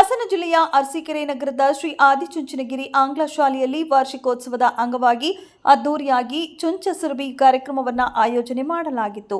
ಹಾಸನ ಜಿಲ್ಲೆಯ ಅರಸೀಕೆರೆ ನಗರದ ಶ್ರೀ ಆದಿಚುಂಚನಗಿರಿ ಆಂಗ್ಲ ಶಾಲೆಯಲ್ಲಿ ವಾರ್ಷಿಕೋತ್ಸವದ ಅಂಗವಾಗಿ ಅದ್ದೂರಿಯಾಗಿ ಚುಂಚ ಕಾರ್ಯಕ್ರಮವನ್ನು ಆಯೋಜನೆ ಮಾಡಲಾಗಿತ್ತು.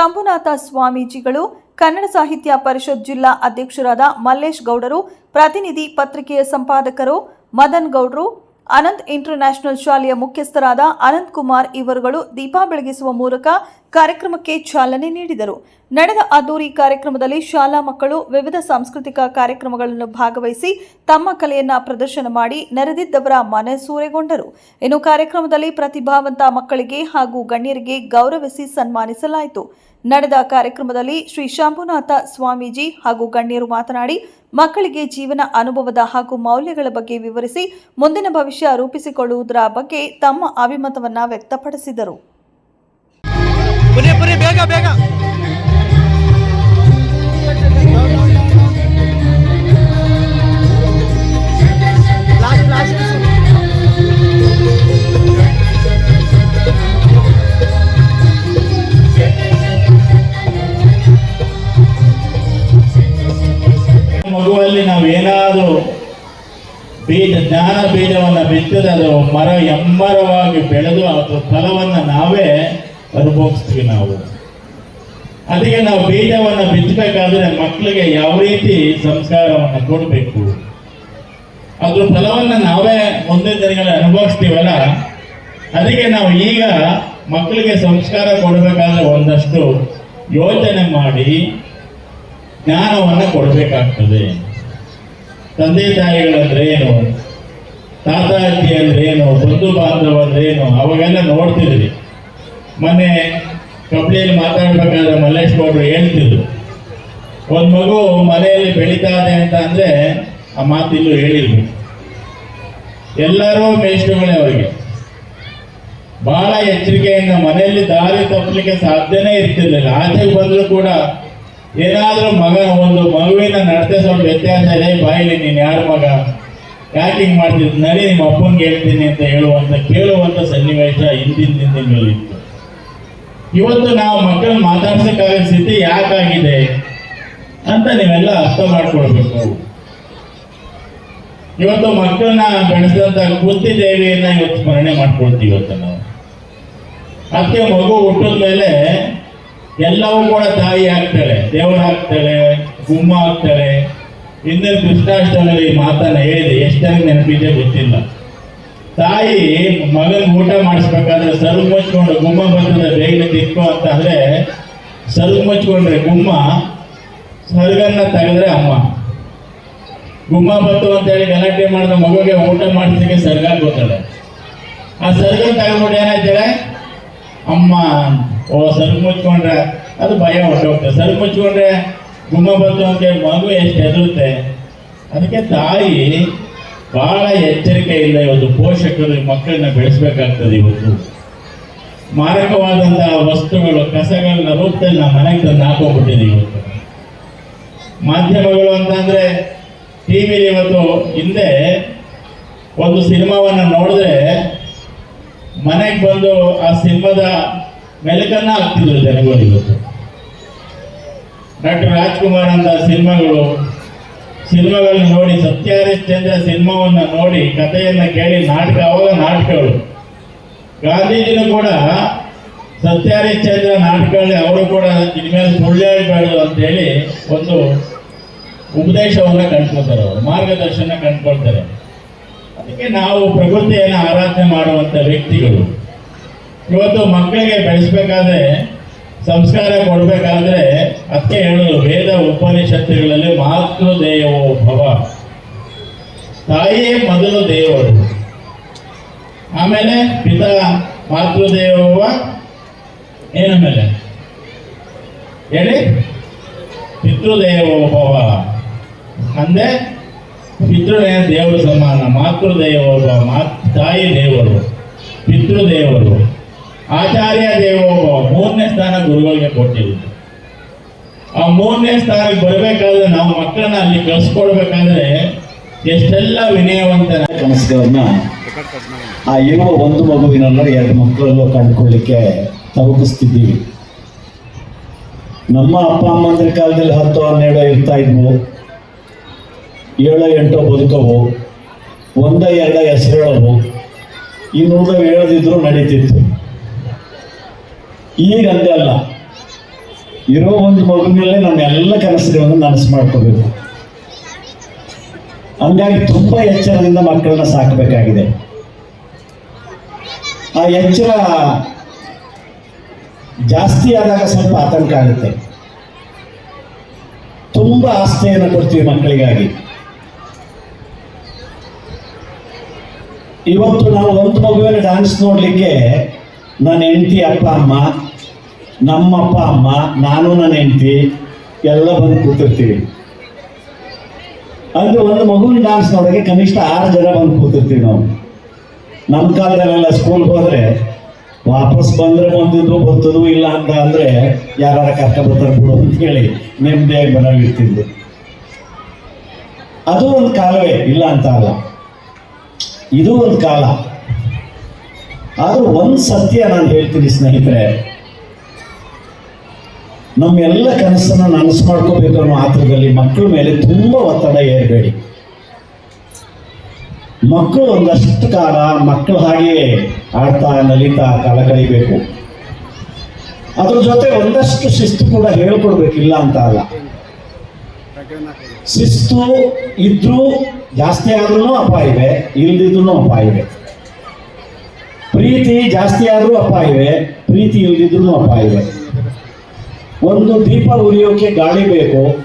ಶಂಭುನಾಥ ಸ್ವಾಮೀಜಿಗಳು ಕನ್ನಡ ಸಾಹಿತ್ಯ ಪರಿಷತ್ ಜಿಲ್ಲಾ ಅಧ್ಯಕ್ಷರಾದ ಮಲ್ಲೇಶ್ ಗೌಡರು ಪ್ರತಿನಿಧಿ ಪತ್ರಿಕೆಯ ಸಂಪಾದಕರು ಮದನ್ ಗೌಡ್ರು ಅನಂತ್ ಇಂಟರ್ನ್ಯಾಷನಲ್ ಶಾಲೆಯ ಮುಖ್ಯಸ್ಥರಾದ ಅನಂತ್ ಕುಮಾರ್ ಇವರುಗಳು ದೀಪ ಬೆಳಗಿಸುವ ಮೂಲಕ ಕಾರ್ಯಕ್ರಮಕ್ಕೆ ಚಾಲನೆ ನೀಡಿದರು. ನಡೆದ ಅದ್ದೂರಿ ಕಾರ್ಯಕ್ರಮದಲ್ಲಿ ಶಾಲಾ ಮಕ್ಕಳು ವಿವಿಧ ಸಾಂಸ್ಕೃತಿಕ ಕಾರ್ಯಕ್ರಮಗಳನ್ನು ಭಾಗವಹಿಸಿ ತಮ್ಮ ಕಲೆಯನ್ನ ಪ್ರದರ್ಶನ ಮಾಡಿ ನೆರೆದಿದ್ದವರ ಮನಸೂರೆಗೊಂಡರು ಇನ್ನು ಕಾರ್ಯಕ್ರಮದಲ್ಲಿ ಪ್ರತಿಭಾವಂತ ಮಕ್ಕಳಿಗೆ ಹಾಗೂ ಗಣ್ಯರಿಗೆ ಗೌರವಿಸಿ ಸನ್ಮಾನಿಸಲಾಯಿತು. ನಡೆದ ಕಾರ್ಯಕ್ರಮದಲ್ಲಿ ಶ್ರೀ ಶಂಭುನಾಥ ಸ್ವಾಮೀಜಿ ಹಾಗೂ ಗಣ್ಯರು ಮಾತನಾಡಿ, ಮಕ್ಕಳಿಗೆ ಜೀವನ ಅನುಭವದ ಹಾಗೂ ಮೌಲ್ಯಗಳ ಬಗ್ಗೆ ವಿವರಿಸಿ, ಮುಂದಿನ ಭವಿಷ್ಯ ರೂಪಿಸಿಕೊಳ್ಳುವುದರ ಬಗ್ಗೆ ತಮ್ಮ ಅಭಿಮತವನ್ನು ವ್ಯಕ್ತಪಡಿಸಿದರು. ಜ್ಞಾನ ಬೀಜವನ್ನು ಬಿತ್ತದೆ ಅದು ಮರ ಎಮ್ಮರವಾಗಿ ಬೆಳೆದು ಅದು ಫಲವನ್ನು ನಾವೇ ಅನುಭವಿಸ್ತೀವಿ ನಾವು. ಅದಕ್ಕೆ ನಾವು ಬೀಜವನ್ನು ಬಿತ್ತಬೇಕಾದ್ರೆ ಮಕ್ಕಳಿಗೆ ಯಾವ ರೀತಿ ಸಂಸ್ಕಾರವನ್ನು ಕೊಡಬೇಕು? ಅದ್ರ ಫಲವನ್ನು ನಾವೇ ಮುಂದಿನ ದಿನಗಳಲ್ಲಿ ಅನುಭವಿಸ್ತೀವಲ್ಲ? ಅದಕ್ಕೆ ನಾವು ಈಗ ಮಕ್ಕಳಿಗೆ ಸಂಸ್ಕಾರ ಕೊಡಬೇಕಾದ್ರೆ ಒಂದಷ್ಟು ಯೋಚನೆ ಮಾಡಿ ಜ್ಞಾನವನ್ನು ಕೊಡಬೇಕಾಗ್ತದೆ. ತಂದೆ ತಾಯಿಗಳಂದ್ರೆ ಏನು? ತಾತ ಅಜ್ಜಿ ಅಂದ್ರೆ ಏನು ಬಂಧು ಬಾಂಧವ ಏನು ಅವಾಗೆಲ್ಲ ನೋಡ್ತಿದ್ರಿ ಮೊನ್ನೆ ಕಬ್ಳಿಯಲ್ಲಿ ಮಾತಾಡ್ಬೇಕಾದ್ರೆ ಮಲ್ಲೇಶ್ ಗೌಡ್ರು ಹೇಳ್ತಿದ್ರು. ಒಂದು ಮಗು ಮನೆಯಲ್ಲಿ ಬೆಳೀತಾ ಇದೆ ಅಂತ ಅಂದ್ರೆ ಆ ಮಾತಿಲ್ಲೂ ಹೇಳಿರ್ಬೇಕು ಎಲ್ಲರೂ ಮೇಷ್ಟುಗಳೇ ಅವರಿಗೆ. ಬಹಳ ಎಚ್ಚರಿಕೆಯಿಂದ ಮನೆಯಲ್ಲಿ ದಾರಿ ತಪ್ಪಲಿಕ್ಕೆ ಸಾಧ್ಯನೇ ಇರ್ತಿರ್ಲಿಲ್ಲ. ಆಚೆಗೆ ಬಂದರೂ ಕೂಡ ಏನಾದರೂ ಮಗ, ಒಂದು ಮಗುವಿನ ನಡತೆ ಸ್ವಲ್ಪ ವ್ಯತ್ಯಾಸ ಇದೆ. ಬಾಯಿಲಿ ನೀನು ಯಾರ ಮಗ? ಯಾಕೆ ಹಿಂಗೆ ಮಾಡ್ತಿದ್ದು ನಡಿ ನಿಮ್ಮ ಅಪ್ಪನಿಗೆ ಹೇಳ್ತೀನಿ ಅಂತ ಹೇಳುವಂತ, ಕೇಳುವಂತ ಸನ್ನಿವೇಶ ಹಿಂದಿನ ದಿನಗಳಲ್ಲಿ ಇತ್ತು. ಇವತ್ತು ನಾವು ಮಕ್ಕಳನ್ನ ಮಾತಾಡ್ಸೋಕ್ಕಾಗ ಸ್ಥಿತಿ ಯಾಕಾಗಿದೆ ಅಂತ ನೀವೆಲ್ಲ ಅರ್ಥ ಮಾಡ್ಕೊಳ್ಬೇಕು. ಇವತ್ತು ಮಕ್ಕಳನ್ನ ಬೆಳೆಸಿದಂತ ಕುಂತಿ ದೇವಿಯನ್ನ ಇವತ್ತು ಸ್ಮರಣೆ ಮಾಡ್ಕೊಳ್ತೀವಿ ಇವತ್ತು ನಾವು. ಅದಕ್ಕೆ ಮಗು ಹುಟ್ಟಿದ ಮೇಲೆ ಎಲ್ಲವೂ ಕೂಡ ತಾಯಿ ಆಗ್ತಾಳೆ ದೇವರಾಗ್ತಾಳೆ ಗುಮ್ಮ ಆಗ್ತಾಳೆ. ಹಿಂದಿನ ಕೃಷ್ಣಾಷ್ಟಮಲ್ಲಿ ಮಾತನ್ನ ಹೇಳಿದೆ, ಎಷ್ಟು ಜನ ನೆನಪಿದೆ ಗೊತ್ತಿಲ್ಲ. ತಾಯಿ ಮಗನ ಊಟ ಮಾಡಿಸ್ಬೇಕಾದ್ರೆ ಸರ್ವ್ ಮುಚ್ಕೊಂಡು ಗುಮ್ಮ ಬರ್ತದೆ ಬೇಗನೆ ತಿಕ್ಕು ಅಂತ ಅಂದ್ರೆ ಮುಚ್ಕೊಂಡ್ರೆ ಗುಮ್ಮ, ಸರ್ಗನ್ನ ತೆಗೆದ್ರೆ ಅಮ್ಮ. ಗುಮ್ಮ ಬಂತು ಅಂತೇಳಿ ಗಲಾಟೆ ಮಾಡಿದ ಮಗುಗೆ ಊಟ ಮಾಡಿಸಲಿಕ್ಕೆ ಸರ್ಗ ಗೊತ್ತಾಳೆ ಆ ಸರ್ಗನ್ ತಗೊಂಡ್ಬಿಟ್ಟು ಏನಾಯ್ತಾಳೆ ಅಮ್ಮ, ಓ ಸರ್ಗ್ ಮುಚ್ಕೊಂಡ್ರೆ ಅದು ಭಯ ಹೊಟ್ಟೋಗ್ತದೆ ಸರ್ಗ್ ಮುಚ್ಕೊಂಡ್ರೆ ಗುಮ್ಮ ಬಂತು ಅಂತೇಳಿ ಮಗು ಎಷ್ಟು ಹೆದರುತ್ತೆ? ಅದಕ್ಕೆ ತಾಯಿ ಬಹಳ ಎಚ್ಚರಿಕೆಯಿಂದ ಇವತ್ತು ಪೋಷಕರು ಮಕ್ಕಳನ್ನ ಬೆಳೆಸಬೇಕಾಗ್ತದೆ ಇವತ್ತು. ಮಾರಕವಾದಂತಹ ವಸ್ತುಗಳು, ಕಸಗಳನ್ನ ರೂಪದಲ್ಲಿ ನಮ್ಮ ಮನೆಗೆ ತಂದು ಹಾಕೋಗ್ಬಿಟ್ಟಿದೆ ಇವತ್ತು. ಮಾಧ್ಯಮಗಳು ಅಂತಂದ್ರೆ ಟಿವಿ ಇವತ್ತು ಹಿಂದೆ ಒಂದು ಸಿನಿಮಾವನ್ನ ನೋಡಿದ್ರೆ ಮನೆಗೆ ಬಂದು ಆ ಸಿನಿಮಾದ ಮೆಲುಕನ್ನ ಹಾಕ್ತಿದ್ರು ಜನಗಳು ಇವತ್ತು. ಡಾಕ್ಟರ್ ರಾಜ್ಕುಮಾರ್ ಅಂತ ಸಿನಿಮಾಗಳು. ಸಿನಿಮಾಗಳನ್ನ ನೋಡಿ ಸತ್ಯ ಹರಿಶ್ಚಂದ್ರ ಸಿನಿಮಾವನ್ನ ನೋಡಿ ಕಥೆಯನ್ನು ಕೇಳಿ ನಾಟಕ, ಅವಾಗ ನಾಟಕಗಳು. ಗಾಂಧೀಜಿನೂ ಕೂಡ ಸತ್ಯಹರಿಶ್ಚಂದ್ರ ನಾಟಕಗಳಲ್ಲಿ ಅವರು ಕೂಡ ಇನ್ಮೇಲೆ ಸುಳ್ಳು ಅಂತ ಅಂತೇಳಿ ಒಂದು ಉಪದೇಶವನ್ನ ಕಂಡ್ಕೊಳ್ತಾರೆ ಅವರು, ಮಾರ್ಗದರ್ಶನ ಕಂಡ್ಕೊಳ್ತಾರೆ. ಅದಕ್ಕೆ ನಾವು ಪ್ರಕೃತಿಯನ್ನು ಆರಾಧನೆ ಮಾಡುವಂತ ವ್ಯಕ್ತಿಗಳು. ಇವತ್ತು ಮಕ್ಕಳಿಗೆ ಬೆಳೆಸ್ಬೇಕಾದ್ರೆ ಸಂಸ್ಕಾರ ಕೊಡಬೇಕಾದ್ರೆ ಅದಕ್ಕೆ ಹೇಳೋದು ವೇದ ಉಪನಿಷತ್ತುಗಳಲ್ಲಿ ಮಾತೃ ದೇವೋ ಭವ. ತಾಯಿಯೇ ಮೊದಲು ದೇವರು. ಆಮೇಲೆ ಪಿತ ಮಾತೃದೇವೋವ ಏನ ಮೇಲೆ ಹೇಳಿ. ಪಿತೃದೇವೋ ಭವ. ಅಂದ್ರೆ ಪಿತೃನೇ ದೇವರು ಸಮಾನ ಮಾತೃದೇವೋ ಭವ ತಾಯಿ ದೇವರು ಪಿತೃದೇವರು ಆಚಾರ್ಯ ದೇವೋಭವ, ಮೂರನೇ ಸ್ಥಾನ ಗುರುಗಳಿಗೆ ಕೊಟ್ಟಿದ್ರು ಆ ಮೂರನೇ ಸ್ಥಾನಕ್ಕೆ ಬರಬೇಕಾದ್ರೆ ನಾವು ಮಕ್ಕಳನ್ನ ಅಲ್ಲಿ ಕಳಿಸ್ಕೊಡ್ಬೇಕಾದ್ರೆ ಎಷ್ಟೆಲ್ಲ ವಿನಯವಂತ ಕನಸುಗಳನ್ನ ಆ ಇರುವ ಒಂದು ಮಗುವಿನಲ್ಲ ಎರಡು ಮಕ್ಕಳಲ್ಲೂ ಕಂಡುಕೊಳ್ಳಿಕ್ಕೆ ತವಕಿಸ್ತಿದ್ದೀವಿ. ನಮ್ಮ ಅಪ್ಪ ಅಮ್ಮಂದ್ರ ಕಾಲದಲ್ಲಿ ಹತ್ತು ಹನ್ನೆರಡು ಇರ್ತಾ ಇದ್ವು. ಏಳು ಎಂಟು ಬದುಕವು. ಒಂದ, ಎರಡ ಹೆಸರೇಳವು. ಇನ್ನೂರು ಹೇಳದಿದ್ರು ನಡೀತಿತ್ತು. ಈಗ ಅಂದೇ ಅಲ್ಲ. ಇರೋ ಒಂದು ಮಗುವಿನಲ್ಲೇ ನಮ್ಮ ಎಲ್ಲ ಕನಸುಗಳನ್ನು ನನಸು ಮಾಡ್ಕೋಬೇಕು. ಹಂಗಾಗಿ ತುಂಬಾ ಎಚ್ಚರದಿಂದ ಮಕ್ಕಳನ್ನ ಸಾಕಬೇಕಾಗಿದೆ. ಆ ಎಚ್ಚರ ಜಾಸ್ತಿ ಆದಾಗ ಸ್ವಲ್ಪ ಆತಂಕ ಆಗುತ್ತೆ. ತುಂಬಾ ಆಸ್ತೆಯನ್ನು ಕೊಡ್ತೀವಿ ಮಕ್ಕಳಿಗಾಗಿ. ಇವತ್ತು ನಾವು ಒಂದು ಮಗುವಿನ ಡಾನ್ಸ್ ನೋಡಲಿಕ್ಕೆ ನನ್ನ ಹೆಂಡತಿ, ಅಪ್ಪ, ಅಮ್ಮ ನಮ್ಮ ಅಪ್ಪ ಅಮ್ಮ, ನಾನು, ನನ್ನ ಹೆಂಡತಿ, ಎಲ್ಲ ಬಂದು ಕೂತಿರ್ತೀವಿ. ಅಂದ್ರೆ ಒಂದು ಮಗುವಿನ ಡಾನ್ಸ್ ನೋಡೋಕೆ ಕನಿಷ್ಠ ಆರು ಜನ ಬಂದು ಕೂತಿರ್ತೀವಿ ನಾವು. ನಮ್ಮ ಕಾಲದಲ್ಲೆಲ್ಲ ಸ್ಕೂಲ್ಗೆ ಹೋದ್ರೆ ವಾಪಸ್ ಬಂದ್ರೆ ಬಂದಿದ್ದು ಬರ್ತದೂ ಇಲ್ಲ ಅಂತ ಅಂದ್ರೆ ಯಾರ ಕರ್ಕ ಬರ್ತಾರೆ ಬಿಡು ಅಂತ ಹೇಳಿ ನೆಮ್ಮದಿಯಾಗಿ ಮನೇಲಿರ್ತಿದ್ವು ಅದು ಒಂದು ಕಾಲವೇ, ಇಲ್ಲ ಅಂತ ಅಲ್ಲ. ಇದು ಒಂದು ಕಾಲ. ಆದ್ರೂ ಒಂದು ಸತ್ಯ ನಾನು ಹೇಳ್ತೀನಿ ಸ್ನೇಹಿತರೆ ನಮ್ಮೆಲ್ಲ ಕನಸನ್ನು ನನಸು ಮಾಡ್ಕೋಬೇಕು ಅನ್ನೋ ಆತರದಲ್ಲಿ ಮಕ್ಕಳ ಮೇಲೆ ತುಂಬ ಒತ್ತಡ ಏರಬೇಡಿ ಮಕ್ಕಳು ಒಂದಷ್ಟು ಕಾಲ ಮಕ್ಕಳು ಹಾಗೆ ಆಡ್ತಾ, ನಲಿತಾ ಕಾಲ ಕಳಿಬೇಕು ಅದ್ರ ಜೊತೆ ಒಂದಷ್ಟು ಶಿಸ್ತು ಕೂಡ ಹೇಳ್ಕೊಡ್ಬೇಕಿಲ್ಲ ಅಂತ ಅಲ್ಲ. ಶಿಸ್ತು ಇದ್ರೂ ಜಾಸ್ತಿ ಆದ್ರೂ ಅಪಾಯವೆ ಇಲ್ದಿದ್ರು ಅಪಾಯವೆ ಪ್ರೀತಿ ಜಾಸ್ತಿ ಆದ್ರೂ ಅಪಾಯವೆ ಪ್ರೀತಿ ಇಲ್ದಿದ್ರು ಅಪಾಯವೆ ಒಂದು ದೀಪ ಉರಿಯೋಕೆ ಗಾಳಿ ಬೇಕು.